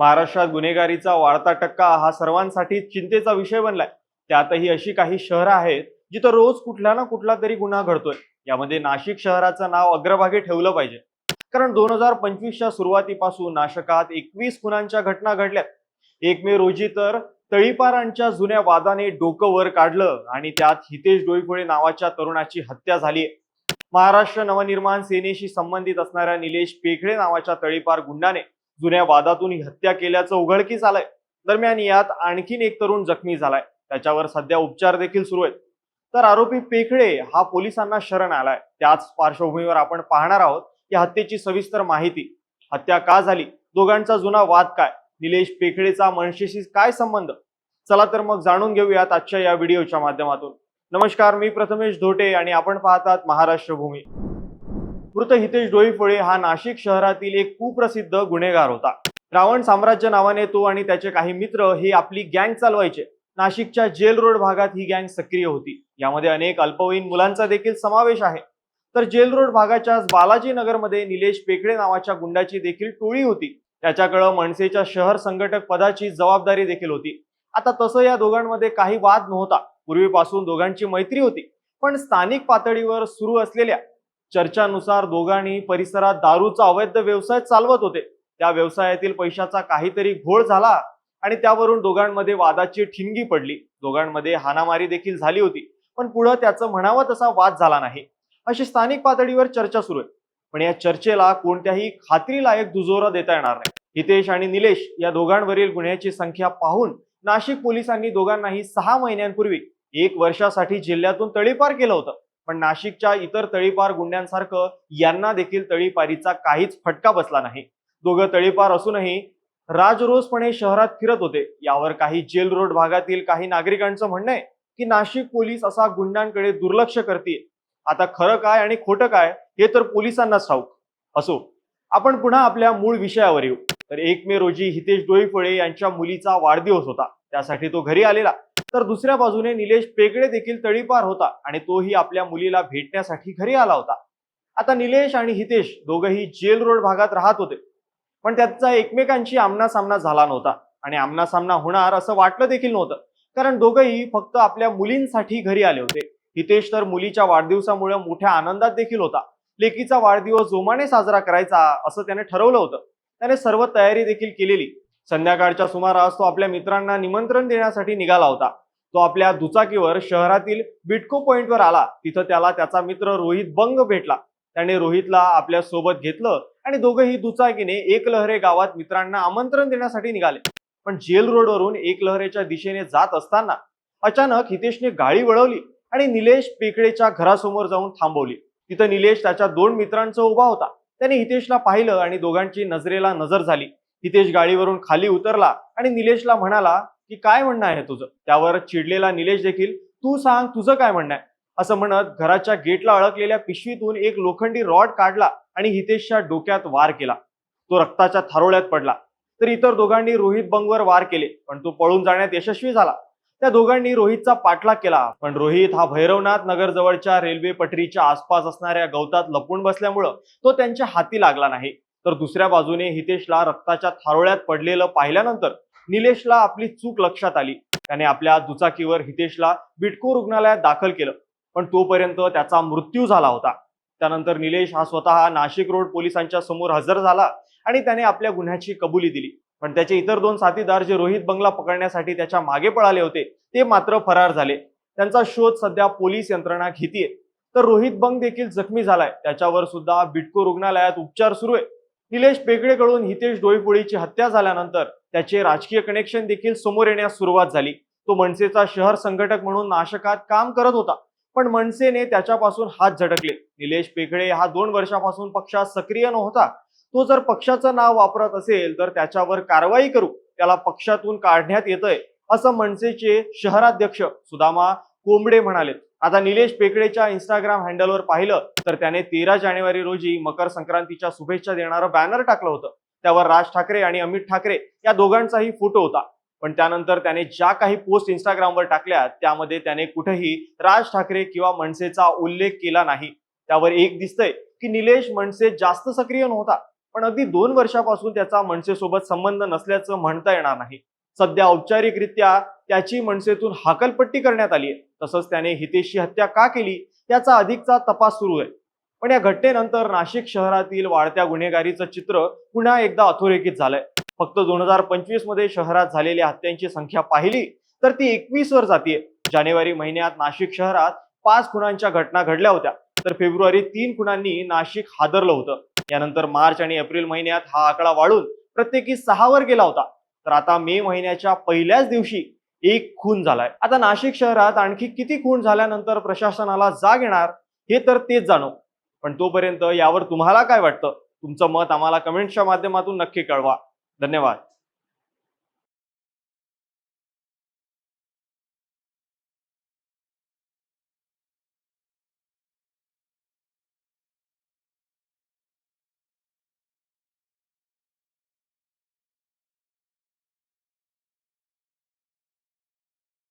महाराष्ट्रात गुन्हेगारीचा वाढता टक्का हा सर्वांसाठी चिंतेचा विषय बनलाय. त्यातही अशी काही शहरं आहेत जिथं रोज कुठला ना कुठला तरी गुन्हा घडतोय. यामध्ये नाशिक शहराचं नाव अग्रभागी ठेवलं पाहिजे. कारण दोन हजार पंचवीसच्या सुरुवातीपासून नाशकात एकवीस खुनांच्या घटना घडल्यात. एक मे रोजी तर तळीपारांच्या जुन्या वादाने डोकं वर काढलं आणि त्यात हितेश डोईफोळे नावाच्या तरुणाची हत्या झाली महाराष्ट्र नवनिर्माण सेनेशी संबंधित असणाऱ्या निलेश पेखळे नावाच्या तळीपार गुंडाने जुन्या वादातून ही हत्या केल्याचं उघडकीस आलंय. दरम्यान यात आणखीन एक तरुण जखमी झालाय. त्याच्यावर सध्या उपचार देखील सुरू आहेत. तर आरोपी पेखळे हा पोलिसांना शरण आलाय. त्याच पार्श्वभूमीवर आपण पाहणार आहोत या हत्येची सविस्तर माहिती. हत्या का झाली? दोघांचा जुना वाद काय? निलेश पेखळेचा मनशेशी काय संबंध? चला तर मग जाणून घेऊयात आजच्या या व्हिडिओच्या माध्यमातून. नमस्कार मी प्रथमेश धोटे आणि आपण पाहतात महाराष्ट्र भूमी. मृत हितेश डोईफोळे हा नाशिक शहरातील एक कुप्रसिद्ध गुन्हेगार होता. रावण साम्राज्य नावाने तो आणि त्याचे काही मित्र हे आपली गँग चालवायचे. नाशिकच्या जेल रोड भागात ही गँग सक्रिय होती. यामध्ये अनेक अल्पवयीन मुलांचा देखील समावेश आहे. तर जेल रोड भागाच्या बालाजी नगरमध्ये निलेश पेकडे नावाच्या गुंडाची देखील टोळी होती. त्याच्याकडं मनसेच्या शहर संघटक पदाची जबाबदारी देखील होती. आता तसं या दोघांमध्ये काही वाद नव्हता. पूर्वीपासून दोघांची मैत्री होती. पण स्थानिक पातळीवर सुरू असलेल्या चर्चानुसार दोघांनी परिसरात दारूचा अवैध व्यवसाय चालवत होते. त्या व्यवसायातील पैशाचा काहीतरी घोळ झाला आणि त्यावरून दोघांमध्ये वादाची ठिणगी पडली. दोघांमध्ये हाणामारी देखील झाली होती. पण पुढं त्याचं म्हणावं तसा वाद झाला नाही. अशी स्थानिक पातळीवर चर्चा सुरू आहे. पण या चर्चेला कोणत्याही खात्रीलायक दुजोरा देता येणार नाही. हितेश आणि निलेश या दोघांवरील गुन्ह्याची संख्या पाहून नाशिक पोलिसांनी दोघांनाही सहा महिन्यांपूर्वी एक वर्षासाठी जिल्ह्यातून तळीपार केलं होतं. पण नाशिकच्या इतर तळीपार गुंड्यांसारखं यांना देखील तळीपारीचा काहीच फटका बसला नाही. दोघं तळीपार असूनही राजरोसपणे शहरात फिरत होते. यावर काही जेल रोड भागातील काही नागरिकांचं म्हणणं आहे की नाशिक पोलीस असा गुंडांकडे दुर्लक्ष करते आता खरं काय आणि खोटं काय हे तर पोलिसांनाच ठाऊक. असो आपण पुन्हा आपल्या मूळ विषयावर येऊ. तर एक मे रोजी हितेश डोईफळे यांच्या मुलीचा वाढदिवस होता. त्यासाठी तो घरी आलेला. तर दुसऱ्या बाजूने निलेश पेगडे देखील तळीपार होता आणि तोही आपल्या मुलीला भेटण्यासाठी घरी आला होता. आता निलेश आणि हितेश दोघंही जेल रोड भागात राहत होते. पण त्याचा एकमेकांशी आमना सामना झाला नव्हता आणि आमना सामना होणार असं वाटलं देखील नव्हतं. कारण दोघंही फक्त आपल्या मुलींसाठी घरी आले होते. हितेश तर मुलीच्या वाढदिवसामुळे मोठ्या आनंदात देखील होता. लेकीचा वाढदिवस जोमाने साजरा करायचा असं त्याने ठरवलं होतं. त्याने सर्व तयारी देखील केलेली. संध्याकाळच्या सुमारास तो आपल्या मित्रांना निमंत्रण देण्यासाठी निघाला होता. तो आपल्या दुचाकीवर शहरातील बिटको पॉइंटवर आला. तिथं त्याला त्याचा मित्र रोहित बंग भेटला. त्याने रोहितला आपल्यासोबत घेतलं आणि दोघंही दुचाकीने एकलहरे गावात मित्रांना आमंत्रण देण्यासाठी निघाले. पण जेल रोडवरून एकलहरेच्या दिशेने जात असताना अचानक हितेशने गाडी वळवली आणि निलेश पेकडेच्या घरासमोर जाऊन थांबवली. तिथं निलेश त्याच्या दोन मित्रांचा उभा होता. त्याने हितेशला पाहिलं आणि दोघांची नजरेला नजर झाली. हितेश गाडीवरून खाली उतरला आणि निलेशला म्हणाला की काय म्हणणं आहे तुझं? त्यावर चिडलेला निलेश देखील तू सांग तुझं काय म्हणणं आहे? असं म्हणत घराच्या गेटला अडकलेल्या पिशवीतून एक लोखंडी रॉड काढला आणि हितेशच्या डोक्यात वार केला. तो रक्ताच्या थारोळ्यात पडला. तर इतर दोघांनी रोहित बंगवर वार केले पण तो पळून जाण्यात यशस्वी झाला. त्या दोघांनी रोहितचा पाठलाग केला पण रोहित हा भैरवनाथ नगर जवळच्या रेल्वे पटरीच्या आसपास असणाऱ्या गवतात लपून बसल्यामुळं तो त्यांच्या हाती लागला नाही. तर दुसऱ्या बाजूने हितेशला रक्ताच्या थारोळ्यात पडलेलं पाहिल्यानंतर निलेशला आपली चूक लक्षात आली. त्याने आपल्या दुचाकीवर हितेशला बिटको रुग्णालयात दाखल केलं. पण तोपर्यंत त्याचा मृत्यू झाला होता. त्यानंतर निलेश हा स्वतः नाशिक रोड पोलिसांच्या समोर हजर झाला आणि त्याने आपल्या गुन्ह्याची कबुली दिली. पण त्याचे इतर दोन साथीदार जे रोहित बंगला पकडण्यासाठी त्याच्यामागे पळाले होते ते मात्र फरार झाले. त्यांचा शोध सध्या पोलीस यंत्रणा घेतीये. तर रोहित बंग देखील जखमी झालाय. त्याच्यावर सुद्धा बिटको रुग्णालयात उपचार सुरू आहे. निलेश पेगडेकडून हितेश डोईपोळीची हत्या झाल्यानंतर त्याचे राजकीय कनेक्शन देखील समोर येण्यास सुरुवात झाली. तो मनसेचा शहर संघटक म्हणून नाशकात काम करत होता. पण मनसेने त्याच्यापासून हात झटकले. निलेश पेगडे हा दोन वर्षापासून पक्षात सक्रिय नव्हता. तो जर पक्षाचं नाव वापरत असेल तर त्याच्यावर कारवाई करू. त्याला पक्षातून काढण्यात येतंय असं मनसेचे शहराध्यक्ष सुदामा कोंबडे म्हणाले. आता निलेश पेकडेच्या इंस्टाग्राम हँडलवर पाहिलं तर त्याने तेरा जानेवारी रोजी मकर संक्रांतीच्या शुभेच्छा देणारं बॅनर टाकलं होतं. त्यावर राज ठाकरे आणि अमित ठाकरे या दोघांचाही फोटो होता. पण त्यानंतर त्याने ज्या काही पोस्ट इंस्टाग्रामवर टाकल्या त्यामध्ये त्याने कुठेही राज ठाकरे किंवा मनसेचा उल्लेख केला नाही. त्यावर एक दिसतंय की निलेश मनसे जास्त सक्रिय नव्हता पण अगदी दोन वर्षापासून त्याचा मनसेसोबत संबंध नसल्याचं म्हणता येणार नाही. सध्या औपचारिकरित्या त्याची मनसेतून हाकलपट्टी करण्यात आली आहे तसंच त्याने हितेशची हत्या का केली त्याचा अधिकचा तपास सुरू आहे. पण या घटनेनंतर नाशिक शहरातील वाढत्या गुन्हेगारीचं चित्र पुन्हा एकदा अधोरेखित झालंय. फक्त दोन हजार पंचवीसमध्ये शहरात झालेल्या हत्यांची संख्या पाहिली तर ती एकवीस वर जाते जानेवारी महिन्यात नाशिक शहरात पाच खुनांच्या घटना घडल्या होत्या तर फेब्रुवारी तीन खुनांनी नाशिक हादरलं होतं. यानंतर मार्च आणि एप्रिल महिन्यात हा आकडा वाढून प्रत्येकी सहावर गेला होता. तर आता मे महिन्याच्या पहिल्याच दिवशी एक खून झालाय. आता नाशिक शहरात आणखी किती खून झाल्यानंतर प्रशासनाला जाग येणार हे तर तेच जाणव पण तोपर्यंत यावर तुम्हाला काय वाटतं? तुमचं मत आम्हाला कमेंट्सच्या माध्यमातून नक्की कळवा. धन्यवाद.